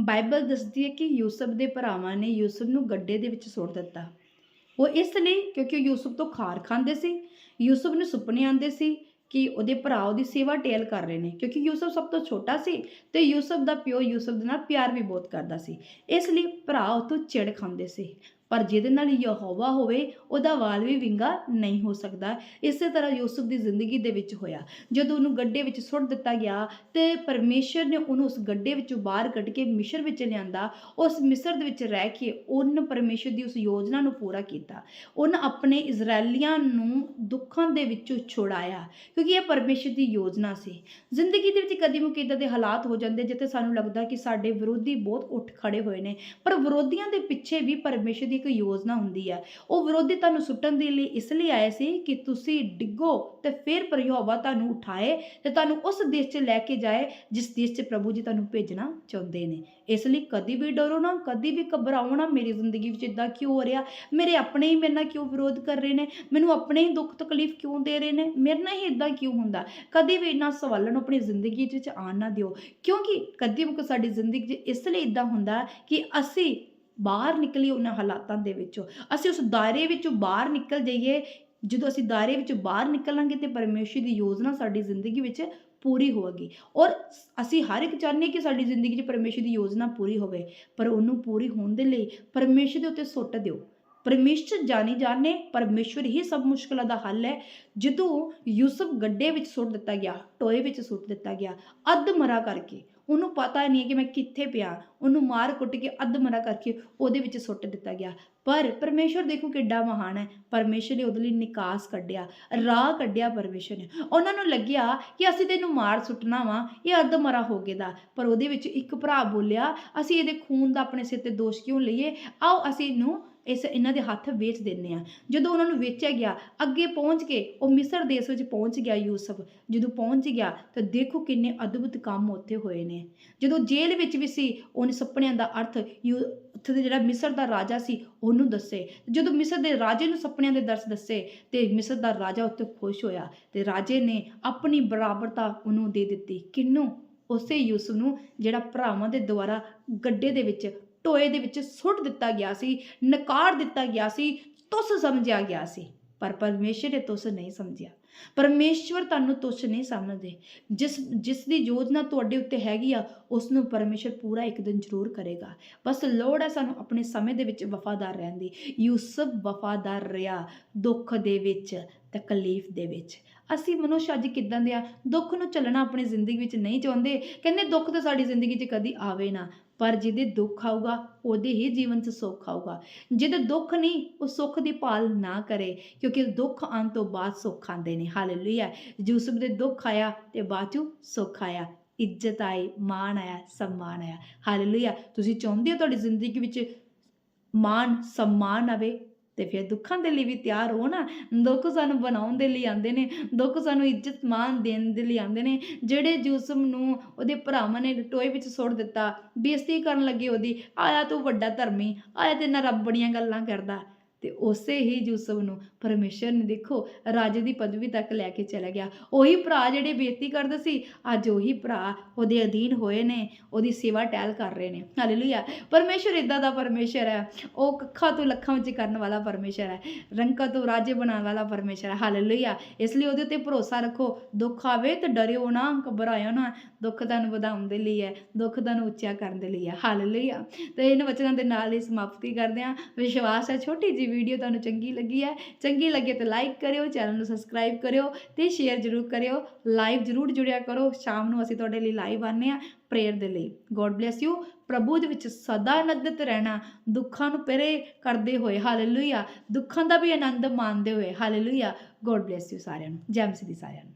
Bible ਦੱਸਦੀ ਹੈ ਕਿ ਯੂਸਫ ਦੇ ਭਰਾਵਾਂ ਨੇ ਯੂਸਫ ਨੂੰ ਗੱਡੇ ਦੇ ਵਿੱਚ ਸੁੱਟ ਦਿੱਤਾ। ਉਹ ਇਸ ਲਈ, ਕਿਉਂਕਿ ਉਹ ਯੂਸਫ ਤੋਂ ਖਾਰ ਖਾਂਦੇ ਸੀ, ਯੂਸਫ ਨੂੰ ਸੁਪਨੇ ਆਉਂਦੇ ਸੀ ਕਿ ਉਹਦੇ ਭਰਾ ਉਹਦੀ ਸੇਵਾ ਟੇਲ ਕਰ ਰਹੇ ਨੇ, ਕਿਉਂਕਿ ਯੂਸਫ ਸਭ ਤੋਂ ਛੋਟਾ ਸੀ ਤੇ ਯੂਸਫ ਦਾ ਪਿਓ ਯੂਸਫ ਦੇ ਨਾਲ ਪਿਆਰ ਵੀ ਬਹੁਤ ਕਰਦਾ ਸੀ। ਇਸ ਲਈ ਭਰਾ ਉਹ ਤੋਂ ਚਿੜ ਖਾਂਦੇ ਸੀ। ਪਰ ਜਿਹਦੇ ਨਾਲ ਯਹੋਵਾ ਹੋਵੇ, ਉਹਦਾ ਵਾਲ ਵੀ ਵਿੰਗਾ ਨਹੀਂ ਹੋ ਸਕਦਾ। ਇਸੇ ਤਰ੍ਹਾਂ ਯੂਸਫ ਦੀ ਜ਼ਿੰਦਗੀ ਦੇ ਵਿੱਚ ਹੋਇਆ। ਜਦੋਂ ਉਹਨੂੰ ਗੱਡੇ ਵਿੱਚ ਸੁੱਟ ਦਿੱਤਾ ਗਿਆ ਤੇ ਪਰਮੇਸ਼ਰ ਨੇ ਉਹਨੂੰ ਉਸ ਗੱਡੇ ਵਿੱਚੋਂ ਬਾਹਰ ਕੱਢ ਕੇ ਮਿਸ਼ਰ ਵਿੱਚ ਲਿਆਂਦਾ, ਉਸ ਮਿਸਰ ਦੇ ਵਿੱਚ ਰਹਿ ਕੇ ਉਹਨ ਪਰਮੇਸ਼ਰ ਦੀ ਉਸ ਯੋਜਨਾ ਨੂੰ ਪੂਰਾ ਕੀਤਾ। ਉਹਨ ਆਪਣੇ ਇਜ਼ਰਾਈਲੀਆਂ ਨੂੰ ਦੁੱਖਾਂ ਦੇ ਵਿੱਚੋਂ ਛੁਡਾਇਆ, ਕਿਉਂਕਿ ਇਹ ਪਰਮੇਸ਼ਰ ਦੀ ਯੋਜਨਾ ਸੀ। ਜ਼ਿੰਦਗੀ ਦੇ ਵਿੱਚ ਕਦੀ ਮੁਕੀ ਇੱਦਾਂ ਦੇ ਹਾਲਾਤ ਹੋ ਜਾਂਦੇ, ਜਿੱਥੇ ਸਾਨੂੰ ਲੱਗਦਾ ਕਿ ਸਾਡੇ ਵਿਰੋਧੀ ਬਹੁਤ ਉੱਠ ਖੜੇ ਹੋਏ ਨੇ, ਪਰ ਵਿਰੋਧੀਆਂ ਦੇ ਪਿੱਛੇ ਵੀ ਪਰਮੇਸ਼ਰ ਦੀ ਇੱਕ ਯੋਜਨਾ ਹੁੰਦੀ ਹੈ ਉਹ ਵਿਰੋਧੀ ਤੁਹਾਨੂੰ ਸੁੱਟਣ ਦੇ ਲਈ ਇਸ ਲਈ ਆਏ ਸੀ ਕਿ ਤੁਸੀਂ ਡਿੱਗੋ ਤੇ ਫਿਰ ਪ੍ਰਯੋਵਾ ਤੁਹਾਨੂੰ ਉਠਾਏ ਤੇ ਤੁਹਾਨੂੰ ਉਸ ਦੇਸ਼ 'ਚ ਲੈ ਕੇ ਜਾਏ ਜਿਸ ਦੇਸ਼ 'ਚ ਪ੍ਰਭੂ ਜੀ ਤੁਹਾਨੂੰ ਭੇਜਣਾ ਚਾਹੁੰਦੇ ਨੇ। ਇਸ ਲਈ ਕਦੀ ਵੀ ਡਰੋ ਨਾ, ਕਦੀ ਵੀ ਘਬਰਾਓ ਨਾ, ਮੇਰੀ ਜ਼ਿੰਦਗੀ ਵਿੱਚ ਇਦਾਂ ਕਿਉਂ ਹੋ ਰਿਹਾ? ਮੇਰੇ ਆਪਣੇ ਹੀ ਮੇਰੇ ਨਾਲ ਕਿਉਂ ਵਿਰੋਧ ਕਰ ਰਹੇ ਨੇ? ਮੈਨੂੰ ਆਪਣੇ ਹੀ ਦੁੱਖ ਤਕਲੀਫ ਕਿਉਂ ਦੇ ਰਹੇ ਨੇ? ਮੇਰੇ ਨਾਲ ਹੀ ਇਦਾਂ ਕਿਉਂ ਹੁੰਦਾ? ਕਦੀ ਵੀ ਇਹਨਾਂ ਸਵਾਲਾਂ ਨੂੰ ਆਪਣੀ ਜ਼ਿੰਦਗੀ ਵਿੱਚ ਆਣ ਨਾ ਦਿਓ। ਕਿਉਂਕਿ ਕਦੀ ਵੀ ਸਾਡੀ ਜ਼ਿੰਦਗੀ 'ਚ ਇਸ ਲਈ ਇਦਾਂ ਹੁੰਦਾ ਕਿ ਅਸੀਂ ਬਾਹਰ ਨਿਕਲੀ ਉਹਨਾਂ ਹਾਲਾਤਾਂ ਦੇ ਵਿੱਚੋਂ। ਅਸੀਂ ਉਸ ਦਾਇਰੇ ਵਿੱਚੋਂ ਬਾਹਰ ਨਿਕਲ ਜਾਈਏ। ਜਦੋਂ ਅਸੀਂ ਦਾਇਰੇ ਵਿੱਚੋਂ ਬਾਹਰ ਨਿਕਲਾਂਗੇ ਤੇ ਪਰਮੇਸ਼ਰ ਦੀ ਯੋਜਨਾ ਸਾਡੀ ਜ਼ਿੰਦਗੀ ਵਿੱਚ ਪੂਰੀ ਹੋਵੇਗੀ। ਔਰ ਅਸੀਂ ਹਰ ਇੱਕ ਚਾਹੁੰਦੇ ਕਿ ਸਾਡੀ ਜ਼ਿੰਦਗੀ 'ਚ ਪਰਮੇਸ਼ਰ ਦੀ ਯੋਜਨਾ ਪੂਰੀ ਹੋਵੇ, ਪਰ ਉਹਨੂੰ ਪੂਰੀ ਹੋਣ ਦੇ ਲਈ ਪਰਮੇਸ਼ਰ ਦੇ ਉੱਤੇ ਸੁੱਟ ਦਿਓ। ਪਰਮੇਸ਼ਰ ਜਾਣੀ ਜਾਣੇ, ਪਰਮੇਸ਼ਰ ਹੀ ਸਭ ਮੁਸ਼ਕਲਾਂ ਦਾ ਹੱਲ ਹੈ। ਜਦੋਂ ਯੂਸਫ ਗੱਡੇ ਵਿੱਚ ਸੁੱਟ ਦਿੱਤਾ ਗਿਆ, ਟੋਏ ਵਿੱਚ ਸੁੱਟ ਦਿੱਤਾ ਗਿਆ, ਅੱਧ ਮਰਾ ਕਰਕੇ ਉਹਨੂੰ ਪਤਾ ਨਹੀਂ ਹੈ ਕਿ ਮੈਂ ਕਿੱਥੇ ਪਿਆ। ਉਹਨੂੰ ਮਾਰ ਕੁੱਟ ਕੇ ਅੱਧ ਮਰਾ ਕਰਕੇ ਉਹਦੇ ਵਿੱਚ ਸੁੱਟ ਦਿੱਤਾ ਗਿਆ। ਪਰ ਪਰਮੇਸ਼ਰ ਦੇਖੋ ਕਿੱਡਾ ਮਹਾਨ ਹੈ। ਪਰਮੇਸ਼ਰ ਨੇ ਉਹਦੇ ਲਈ ਨਿਕਾਸ ਕੱਢਿਆ, ਰਾਹ ਕੱਢਿਆ ਪਰਮੇਸ਼ਰ ਨੇ। ਉਹਨਾਂ ਨੂੰ ਲੱਗਿਆ ਕਿ ਅਸੀਂ ਤੈਨੂੰ ਮਾਰ ਸੁੱਟਣਾ ਵਾ, ਇਹ ਅੱਧ ਮਰਾ ਹੋ ਗਿਆ ਦਾ। ਪਰ ਉਹਦੇ ਵਿੱਚ ਇੱਕ ਭਰਾ ਬੋਲਿਆ, ਅਸੀਂ ਇਹਦੇ ਖੂਨ ਦਾ ਆਪਣੇ ਸਿਰ ਤੇ ਦੋਸ਼ ਕਿਉਂ ਲਈਏ? ਆਓ ਅਸੀਂ ਇਹਨੂੰ ਇਸ ਇਹਨਾਂ ਦੇ ਹੱਥ ਵੇਚ ਦਿੰਨੇ ਆ ਜਦੋਂ ਉਹਨਾਂ ਨੂੰ ਵੇਚਿਆ ਗਿਆ, ਅੱਗੇ ਪਹੁੰਚ ਕੇ ਉਹ ਮਿਸਰ ਦੇਸ਼ ਵਿੱਚ ਪਹੁੰਚ ਗਿਆ ਯੂਸਫ। ਜਦੋਂ ਪਹੁੰਚ ਗਿਆ, ਤਾਂ ਦੇਖੋ ਕਿੰਨੇ ਅਦਭੁਤ ਕੰਮ ਉੱਥੇ ਹੋਏ ਨੇ। ਜਦੋਂ ਜੇਲ੍ਹ ਵਿੱਚ ਵੀ ਸੀ, ਉਹਨੇ ਸੁਪਨਿਆਂ ਦਾ ਅਰਥ ਯੂ- ਉੱਥੇ ਦੇ ਜਿਹੜਾ ਮਿਸਰ ਦਾ ਰਾਜਾ ਸੀ, ਉਹਨੂੰ ਦੱਸੇ। ਜਦੋਂ ਮਿਸਰ ਦੇ ਰਾਜੇ ਨੂੰ ਸੁਪਨਿਆਂ ਦੇ ਦਰਸ ਦੱਸੇ, ਤੇ ਮਿਸਰ ਦਾ ਰਾਜਾ ਉੱਤੇ ਖੁਸ਼ ਹੋਇਆ ਤੇ ਰਾਜੇ ਨੇ ਆਪਣੀ ਬਰਾਬਰਤਾ ਉਹਨੂੰ ਦੇ ਦਿੱਤੀ। ਕਿੰਨੂੰ? ਉਸੇ ਯੂਸਫ ਨੂੰ, ਜਿਹੜਾ ਭਰਾਵਾਂ ਦੇ ਦੁਆਰਾ ਗੱਡੇ ਦੇ ਵਿੱਚ ਟੋਏ ਦੇ ਵਿੱਚ ਸੁੱਟ ਦਿੱਤਾ ਗਿਆ ਸੀ, ਨਕਾਰ ਦਿੱਤਾ ਗਿਆ ਸੀ, ਤੁਸ ਸਮਝਿਆ ਗਿਆ ਸੀ। ਪਰ ਪਰਮੇਸ਼ਰ ਨੇ ਤੁਸ ਨਹੀਂ ਸਮਝਿਆ। ਪਰਮੇਸ਼ਵਰ ਤੁਹਾਨੂੰ ਤੁਛ ਨਹੀਂ ਸਮਝਦੇ। ਜਿਸ ਜਿਸ ਦੀ ਯੋਜਨਾ ਤੁਹਾਡੇ ਉੱਤੇ ਹੈਗੀ ਆ ਉਸ ਨੂੰ ਪਰਮੇਸ਼ਰ ਪੂਰਾ ਇੱਕ ਦਿਨ ਜ਼ਰੂਰ ਕਰੇਗਾ। ਬਸ ਲੋੜ ਹੈ ਸਾਨੂੰ ਆਪਣੇ ਸਮੇਂ ਦੇ ਵਿੱਚ ਵਫਾਦਾਰ ਰਹਿਣ ਦੀ। ਯੂਸਫ ਵਫਾਦਾਰ ਰਿਹਾ ਦੁੱਖ ਦੇ ਵਿੱਚ ਤਕਲੀਫ ਦੇ ਵਿੱਚ। ਅਸੀਂ ਮਨੁੱਖ ਅੱਜ ਕਿਦਾਂ ਦੇ ਆ? ਦੁੱਖ ਨੂੰ ਚੱਲਣਾ ਆਪਣੀ ਜ਼ਿੰਦਗੀ ਵਿੱਚ ਨਹੀਂ ਚਾਹੁੰਦੇ। ਕਹਿੰਦੇ ਦੁੱਖ ਤਾਂ ਸਾਡੀ ਜ਼ਿੰਦਗੀ 'ਚ ਕਦੀ ਆਵੇ ਨਾ। ਪਰ ਜਿਹਦੇ ਦੁੱਖ ਆਊਗਾ, ਉਹਦੇ ਹੀ ਜੀਵਨ 'ਚ ਸੁੱਖ ਆਊਗਾ। ਜਿਹਦੇ ਦੁੱਖ ਨਹੀਂ, ਉਹ ਸੁੱਖ ਦੀ ਭਾਲ ਨਾ ਕਰੇ, ਕਿਉਂਕਿ ਦੁੱਖ ਆਉਣ ਤੋਂ ਬਾਅਦ ਸੁੱਖ ਆਉਂਦੇ ਨੇ। ਹਾਲੇਲੂਇਆ ਯੂਸਫ ਦੇ ਦੁੱਖ ਆਇਆ ਤੇ ਬਾਅਦ ਸੁੱਖ ਆਇਆ। ਇੱਜ਼ਤ ਆਈ, ਮਾਣ ਆਇਆ, ਸਨਮਾਨ ਆਇਆ। ਹਾਲੇਲੂਇਆ ਤੁਸੀਂ ਚਾਹੁੰਦੇ ਹੋ ਤੁਹਾਡੀ ਜ਼ਿੰਦਗੀ ਵਿੱਚ ਮਾਣ, ਸਨਮਾਨ ਆਵੇ? ਤੇ ਫਿਰ ਦੁੱਖਾਂ ਦੇ ਲਈ ਵੀ ਤਿਆਰ ਹੋ ਨਾ। ਦੁੱਖ ਸਾਨੂੰ ਬਣਾਉਣ ਦੇ ਲਈ ਆਉਂਦੇ ਨੇ, ਦੁੱਖ ਸਾਨੂੰ ਇੱਜ਼ਤ ਮਾਨ ਦੇਣ ਦੇ ਲਈ ਆਉਂਦੇ ਨੇ। ਜਿਹੜੇ ਜੂਸਮ ਨੂੰ ਉਹਦੇ ਭਰਾਵਾਂ ਨੇ ਟੋਏ ਵਿੱਚ ਸੁੱਟ ਦਿੱਤਾ, ਬੇਇੱਜ਼ਤੀ ਕਰਨ ਲੱਗੇ ਉਹਦੀ, ਆਇਆ ਤੂੰ ਵੱਡਾ ਧਰਮੀ, ਆਇਆ ਤੇ ਨਾ ਰੱਬ ਬੜੀਆਂ ਗੱਲਾਂ ਕਰਦਾ। ਤੇ ਉਸੇ ਹੀ ਯੂਸਫ ਨੂੰ ਪਰਮੇਸ਼ਰ ਨੇ ਦੇਖੋ ਰਾਜੇ ਦੀ ਪਦਵੀ ਤੱਕ ਲੈ ਕੇ ਚਲਾ ਗਿਆ। ਉਹੀ ਭਰਾ ਜਿਹੜੇ ਬੇਇੱਜ਼ਤੀ ਕਰਦੇ ਸੀ, ਅੱਜ ਉਹੀ ਭਰਾ ਉਹਦੇ ਅਧੀਨ ਹੋਏ ਨੇ, ਉਹਦੀ ਸੇਵਾ ਟਹਿਲ ਕਰ ਰਹੇ ਨੇ। ਹਾਲੇਲੂਇਆ ਪਰਮੇਸ਼ਰ ਇਦਾਂ ਦਾ ਪਰਮੇਸ਼ਰ ਹੈ। ਉਹ ਕੱਖਾਂ ਤੋਂ ਲੱਖਾਂ ਵਿੱਚ ਕਰਨ ਵਾਲਾ ਪਰਮੇਸ਼ਰ ਹੈ। ਰੰਕਾਂ ਤੋਂ ਰਾਜੇ ਬਣਾਉਣ ਵਾਲਾ ਪਰਮੇਸ਼ਰ ਹੈ। ਹਾਲੇਲੂਇਆ ਇਸ ਲਈ ਉਹਦੇ ਉੱਤੇ ਭਰੋਸਾ ਰੱਖੋ। ਦੁੱਖ ਆਵੇ ਤਾਂ ਡਰਿਓ ਨਾ, ਘਬਰਾਇਓ ਨਾ। ਦੁੱਖ ਤੁਹਾਨੂੰ ਵਧਾਉਣ ਦੇ ਲਈ ਹੈ। ਦੁੱਖ ਤੁਹਾਨੂੰ ਉੱਚਾ ਕਰਨ ਦੇ ਲਈ ਹੈ। ਹਾਲੇਲੂਇਆ ਤੇ ਇਹਨਾਂ ਵਚਨਾਂ ਦੇ ਨਾਲ ਹੀ ਸਮਾਪਤੀ ਕਰਦੇ ਹਾਂ। ਵਿਸ਼ਵਾਸ ਹੈ ਛੋਟੀ ਜੀ ਵੀਡੀਓ ਤੁਹਾਨੂੰ ਚੰਗੀ ਲੱਗੀ ਹੈ, ਚੰਗੀ ਲੱਗੇ ਤਾਂ ਲਾਈਕ ਕਰਿਓ ਚੈਨਲ ਨੂੰ ਸਬਸਕ੍ਰਾਈਬ ਕਰਿਓ ਤੇ ਸ਼ੇਅਰ ਜ਼ਰੂਰ ਕਰਿਓ। ਲਾਈਵ ਜ਼ਰੂਰ ਜੁੜਿਆ ਕਰੋ। ਸ਼ਾਮ ਨੂੰ ਅਸੀਂ ਤੁਹਾਡੇ ਲਈ ਲਾਈਵ ਆਨੇ ਆ ਪ੍ਰੇਅਰ ਦੇ ਲਈ। ਗੋਡ ਬlesਸ ਯੂ ਪ੍ਰਭੂ ਦੇ ਵਿੱਚ ਸਦਾ ਆਨੰਦਿਤ ਰਹਿਣਾ, ਦੁੱਖਾਂ ਨੂੰ ਪਰੇ ਕਰਦੇ ਹੋਏ। ਹਾਲੇਲੂਇਆ ਦੁੱਖਾਂ ਦਾ ਵੀ ਆਨੰਦ ਮਾਣਦੇ ਹੋਏ। ਹਾਲੇਲੂਇਆ ਗੋਡ ਬlesਸ ਯੂ ਸਾਰਿਆਂ ਨੂੰ। ਜੈ ਮਸੀਹ ਦੀ ਸਾਰਿਆਂ ਨੂੰ।